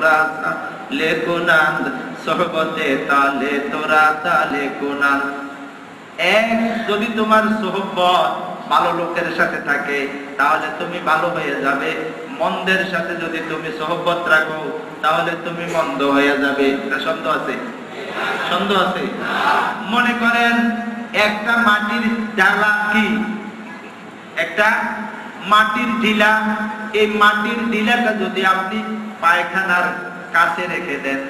তোরা সোহবতে তালে তোরা তালে এক, যদি তোমার ভালো লোকের সাথে থাকে, তাহলে তুমি ভালো হয়ে যাবে। মন্দের সাথে যদি তুমি সোহবত রাখো, তাহলে তুমি মন্দ হয়ে যাবে। এটা সন্দেহ আছে? সন্দেহ আছে? মনে করেন একটা মাটির ডালা কি? একটা মাটির ঢিলা। এই মাটির ঢিলাটা যদি আপনি পায়খানার কাছে রেখে দেন,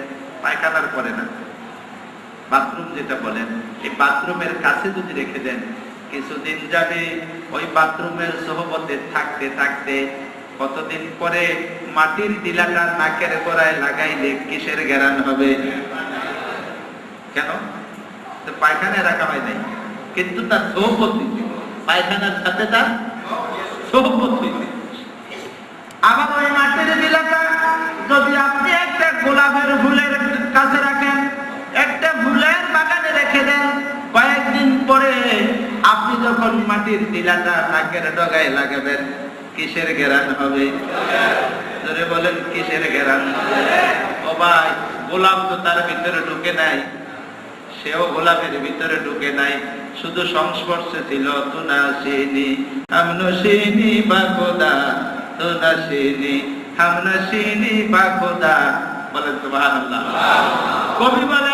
পায়খানার করে না। বাথরুম যেটা বলেন, এই বাথরুমের কাছে যদি রেখে দেন, কিছুদিন যাবে ওই বাথরুমের সহবতে থাকতে থাকতে কতদিন পরে মাটির দিলাটা নাকের গোড়ায় লাগাইলে কিসের গ্যারান হবে? কেন? পায়খানায় রাখা হয় নাই। কিন্তু তার সহপতি পায়খানার সাথে তার সহপত হইছে আবার ওই মাটির দিলাটা যদি আপনি একটা গোলাপের ফুলের কাছে রাখেন একটা ফুলের বাগানে রেখে দেন কয়েকদিন পরে আপনি যখন মাটির দিলাটা নাকের ডগায় লাগাবেন, কিসের গেরান হবে? ধরে বলেন, কিসের গেরান? ও ভাই, গোলাপ তো তার ভিতরে ঢুকে নাই। সেও গোলাপের ভিতরে ঢুকে নাই। শুধু সংস্পর্শে ছিল তুনাসিনি। হামনসিনি বাগোদা তুনাসিনি। হামনসিনি বাগোদা বলেন সুবহানাল্লাহ। কবি দুনিয়ার